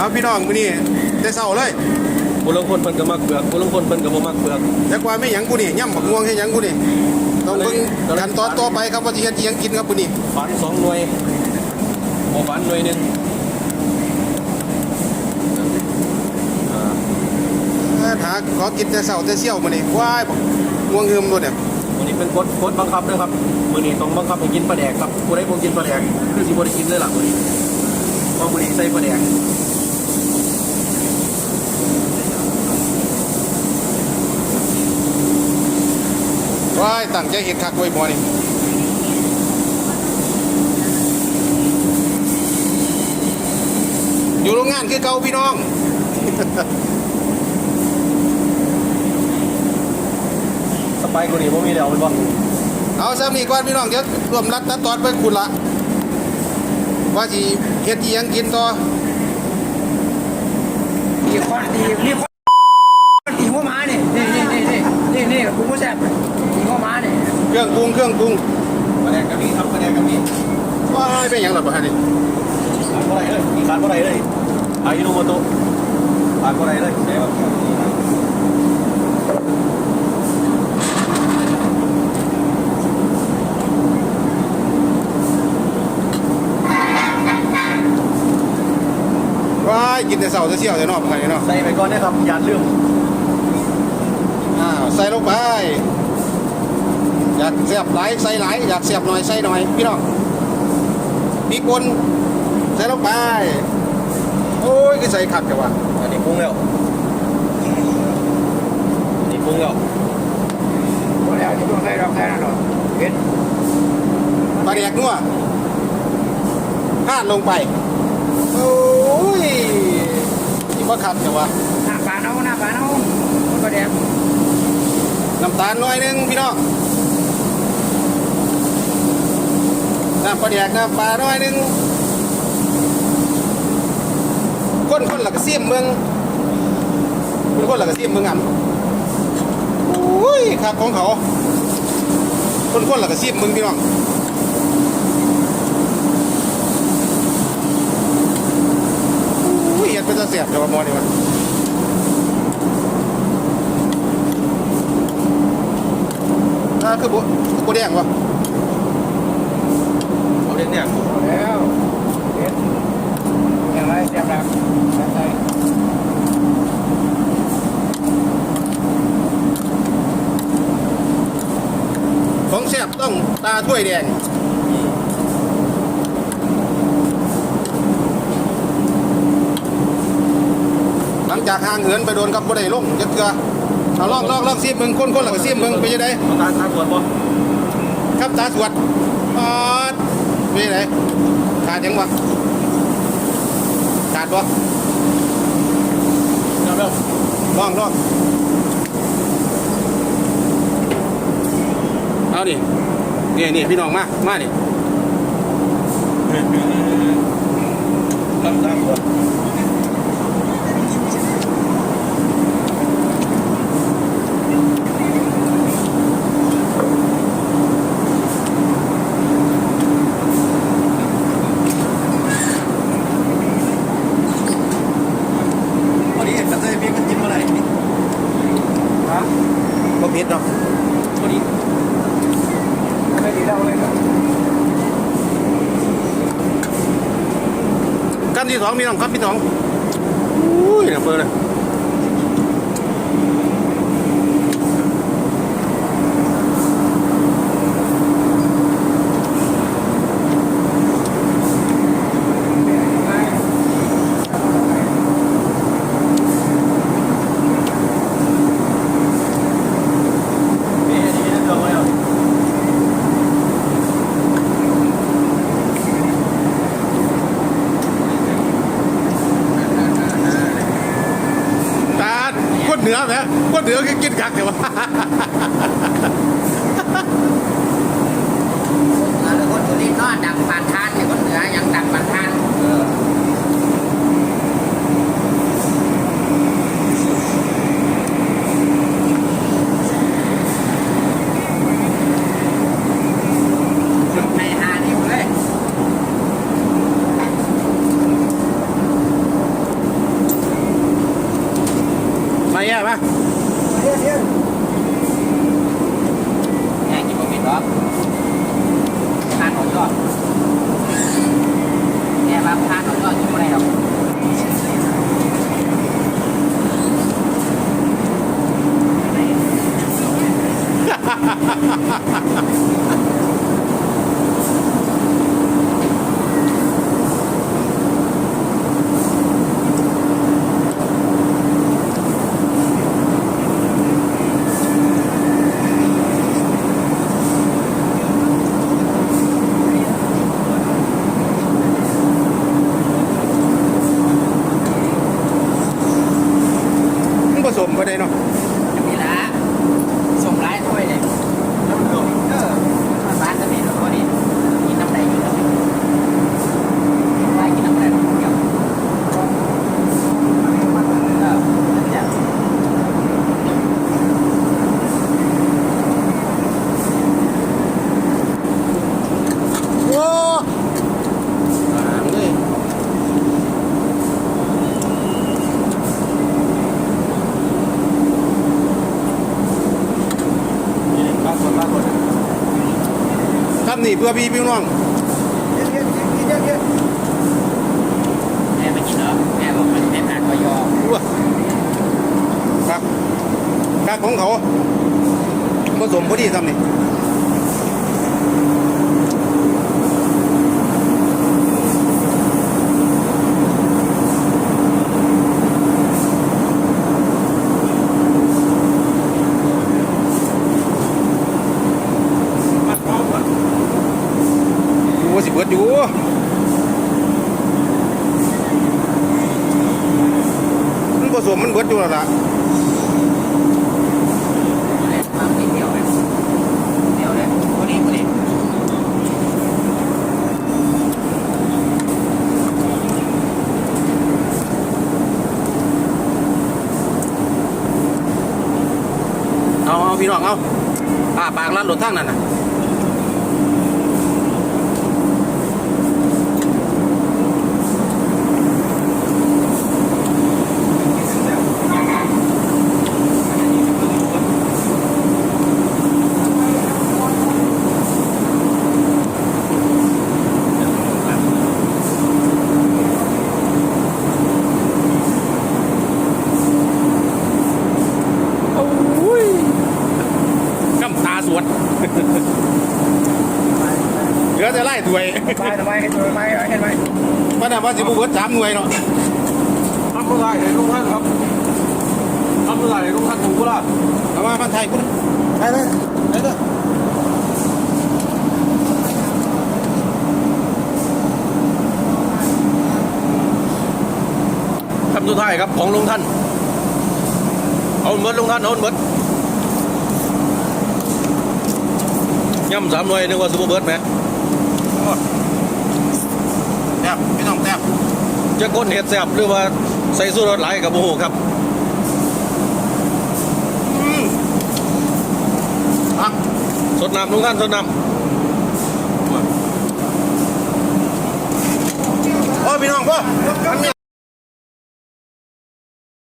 เอาพี่น้องมื้อนี้ได้เศร้าเลยผู้ลางคนเพิ่นก็มักเปลือกผู้ลางคนเพิ่นก็บ่มักเปลือกแต่กว่าไม่หยังกูนี่ย่ำบักม่วงให้หยังกูนี่ต้องเบิ่งขั้นตอนต่อไปครับว่าสิเฮ็ดอิหยังกินครับกูนี่ฝันสองหน่วยบ่ฝันหน่วยหนึงอ่าเอ้อหาขอกินแต่เช้าแต่เชี่ยวมื้อนี้ว้ายบักม่วงหืมตัวเนี่ยวันนี้เป็นกฎกฎบังคับด้วยครับมื้อนี้ต้องบังคับให้กินปลาแดกครับผู้ใดบ่กินปลาแดกคือสิบ่ได้กินเลยล่ะมื้อนี้เพราะมื้อนี้ใส่ปลาแดก ว้ายตั้งใจเฮ็ดคักไว้บ่นี่อยู่โรงงานคือเก่าพี่น้องสไปกว่านี้บ่มีแล้วแม่นบ่เอาซ้ำนี่ก่อนพี่น้องเดี๋ยวรวมรัดตัดตอนไปคุณละว่าสิเฮ็ดอีหยังกินต่อมีคนดีมีคนตีหัวหม้าเนี่ยนี่นี่นี่นี่ นี่นี่คุณผู้ชมตีหัวหม้าเนี่ยเครื่องปรุงเครื่องปรุงปลาแดกก็มีครับปลาแดกก็มีว้ายเป็นหยังล่ะบ่ฮะนี่ขาดบ่ได้เลยมีขาดบ่ได้เลยอายุโนโมโตะขาดบ่ได้เลยเด้อว้ายกินแต่เช้าแต่เชี่ยวแต่นอกไปเนาะใส่ไปก่อนนะครับอย่าลืมอ้าวใส่ลงไป อยากเสียบหลายใส่หลายอยากเสียบหน่อยใส่หน่อยพี่น้องพริกป่นใส่ลงไป โอ้ยคือใส่ขัดจังวะอันนี้ปรุงแล้วอันนี้ปรุงแล้วพอแล้วที่ต้องใส่ดอกแค่นั้นหรอกเห็นปลาแดกนัวพาดลงไป โอ้ยนี่ว่าขัดจังวะหน้าปลาเน่าหน้าปลาเน่ามันก็แดง น้ำตาลน่อยหนึงพี่น้องน้ำปลาแดกน้ำปลาหน่อยหนึงคนคนหลักเสียมเมืองคนคนหลักเสียมเมืองอ่ำโอ้ยครับของเขา คนคนหลักเสียมเมืองพี่น้องโอ้ยเห็ดเป็นตะเสียบแต่ว่ามอนี่วะ อ่า คือบุคือบุแดงวะเอาเด็กเนี่ยพอแล้วเห็นอย่างไรเสียบดังใส่ของแซ่บต้องตาถ้วยแดงหลังจากห่างเหินไปโดนกับบุได้ลงจะเกลือ เอาลองลองลองซีมมึงคนคนหลังซีมมึงไปยังไงเอาตาตาตรวจบ่ครับตาสวดปอดไปยังไงขาดยังวะขาดบ่เอาเร็วลองลองเอาดินี่นี่พี่น้องมา มาดิตามตามตรวจ พอดีแต่ใส่พริกมันกินเมื่อไหร่ ฮะ นิดเนาะพอดีไม่ดีเล่าเลยครับกันที่สองมีน้องครับพี่น้องอุ้ยเนี่ยเปิดเลยตาคนเหนือไหม คนเดียวกินกัก ผสมก็ได้เนาะ เพื่อพี่พี่น้องแม่ไม่กินเหรอแม่บอกมันแม่ผ่านกยอครับครับของเขาผสมพอดีทำนี่ มันพร้อมก่อน ดูว่าสิเบิดอยู่ มันเบิดอยู่แล้วล่ะเอาเอาพี่น้องเอาป้าปากร้านรถทั้งนั่นน่ะ โอ้ยกำตาสวด เหลือแต่ไล่ถวย ไปทำไมให้ตัวไปเห็นไหมมันน่ะว่าสิบุเบิดสามหน่วยเนาะทำเมื่อไหร่ในลุงท่านครับทำเมื่อไหร่ในลุงท่านถูกปะล่ะเอามาพันไทยคุณไปเลยไปเลยคำสุดท้ายครับของลุงท่าน เอาเมิดลุงท่านเอาเมิดย่ำสามหน่วยนึกว่าซูเปอร์เบิร์ดไหม แต้มพี่น้องแต้มจะก้นเห็ดแซ่บหรือว่าใส่สู้รถไหลกับโอ้โหครับอืมอะสดน้ำลุงท่านสดน้โอ้ยพี่น้องพ่อ